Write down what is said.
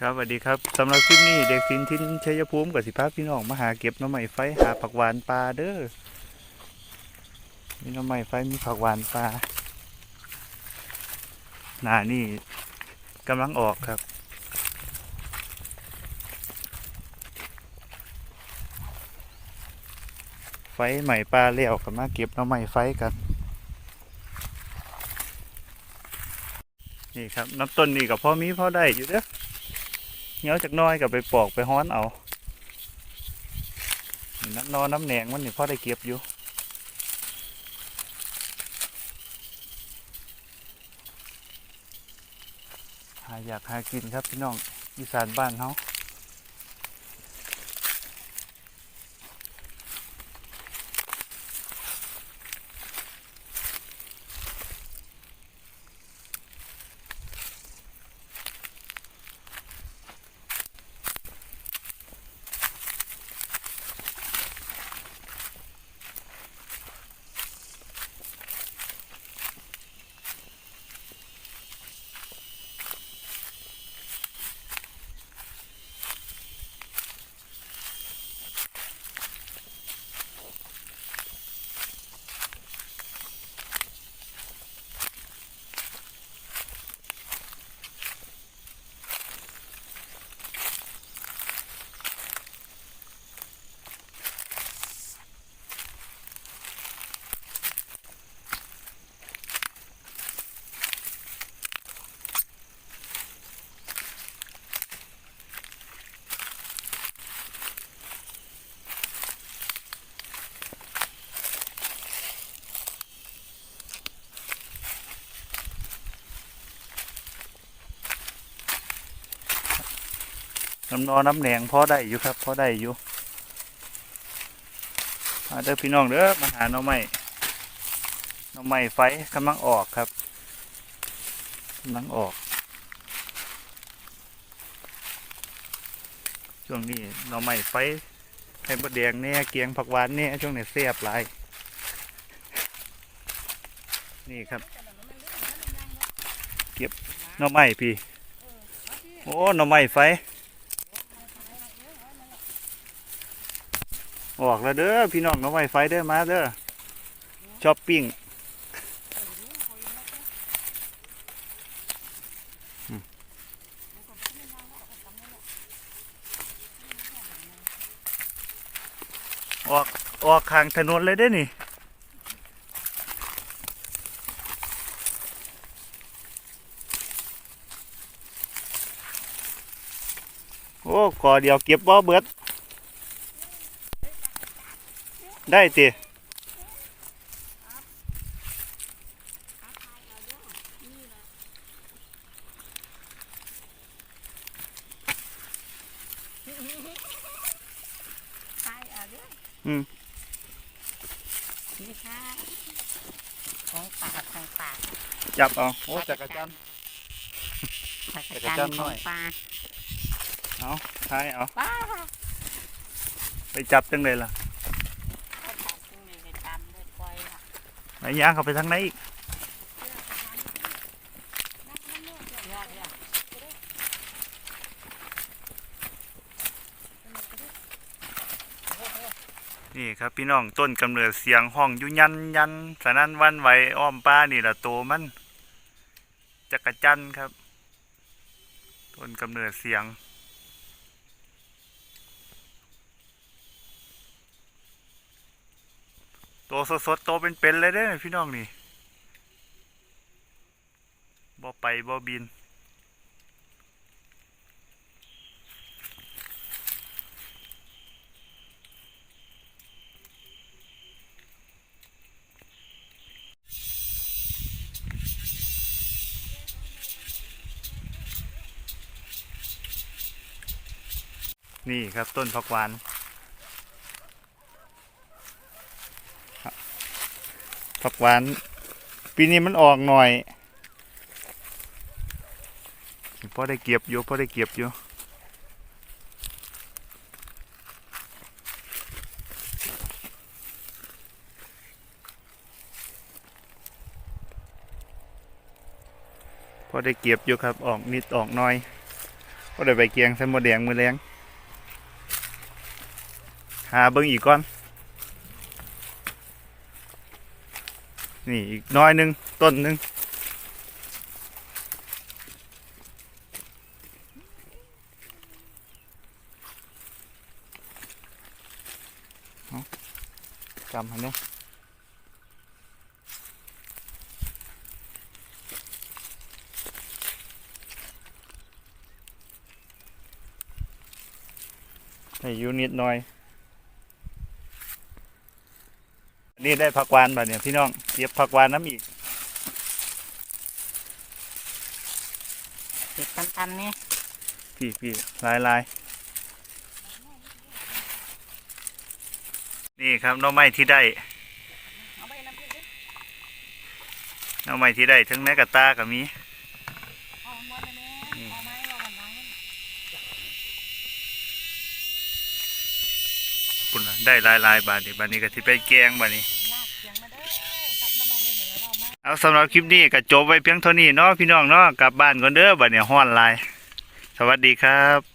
ครับสวัสดีครับสำหรับคลิปนี้เด็กสินทินชัยภูมิกับสิภาพพี่น้องมาหาเก็บน้ำไม้ไฟหาผักหวานปลาเด้อมีน้ำไม้ไฟมีผักหวานปลาหนานี่กำลังออกครับไฟใหม่ปลาเลี้ยวกับมาเก็บน้ำไม้ไฟกัน นี่ครับน้ำต้นนี่กับพ่อมีพ่อได้อยู่เด้อ หี่ยวจากน้อยกับไปปอกไปฮ้อนเอาน้ำนอนน้ำแหนงมันนี่พ่อได้เก็บอยู่หาอยากหากินครับพี่น้องอีสานบ้านเขา น้ำนอน้ำแหนงพอได้อยู่ครับพอได้อยู่มาเด้อพี่น้องเด้อมาหาหน่อไม้หน่อไม้ไฟกำลังออกครับกำลังออก ช่วงนี้หน่อไม้ไฟไข่บดแดงเนี่ยเกียงผักหวานเนี่ยช่วงนี้เสียบหลายนี่ครับ เก็บหน่อไม้พี่ โอ้หน่อไม้ไฟ ออกแล้วเด้อพี่น้องน่อไม้ไฟเด้อมาเด้อช้อปปิ้งออกออกข้างถนนเลยเด้นี่โอ้กอเดียวเก็บบ่เบิด ได้ติอืมนี่ค่ะของป่าของป่าจับเอาโอ้จักรจันทร์จักรจักรจัจันนทร์ทร์หขน่ออยงป่าเอาทายเอาป้าไปจับจังเลยล่ะ เขาตัดตรงนี้ไปตามด้วยปล่อยล่ะ ไหนย่างเข้าไปทางไหนอีกนี่ครับพี่น้องต้นกำเนิดเสียงห้องยุยันยันสนั่นวันไหวอ้อมป้านี่แหละโตมันจักรจันครับ ต้นกำเนิดเสียง โตสดๆโตเป็นๆเลยเด้อพี่น้องนี่บ่ไปบ่บิน นี่ครับต้นผักหวาน ผักหวาน ปีนี้มันออกหน่อยพอได้เก็บอยู่พอได้เก็บอยู่พอได้เก็บอยู่ครับออกนิดออกหน้อยก็ได้ไปเกียงใส่หมดแดงมือแรงหาเบิ่งอีกก่อน นี่อีกน้อยหนึ่งต้นหนึ่งจำหันเนี่ยให้ยูนิดหน่อย นี่ได้ผักหวานบ่เนี่ยพี่น้องเก็บผักหวานน้ำอีกเด็ดตันๆนี่พี่พี่ลายลายนี่ครับหน้องไม้ที่ได้เอาไปน้ำพริกดิหน้องไม้ที่ได้ทั้งแม่กะตากับมี เอาหมดเลยแม่เอาไม้เอาหนังมัน คุณน่ะ ได้ลายลายบาทนี่บาทนี้ก็ที่ไปแกงบาทนี้ลากเสียงมาเด้อจับน้ำมันเลยเดี๋ยวเราเอามาเอาสำหรับคลิปนี้ก็จบไว้เพียงเท่านี้เนาะพี่น้องเนาะกลับบ้านก่อนเด้อบัดเนี่ยฮ้อนหลาย สวัสดีครับ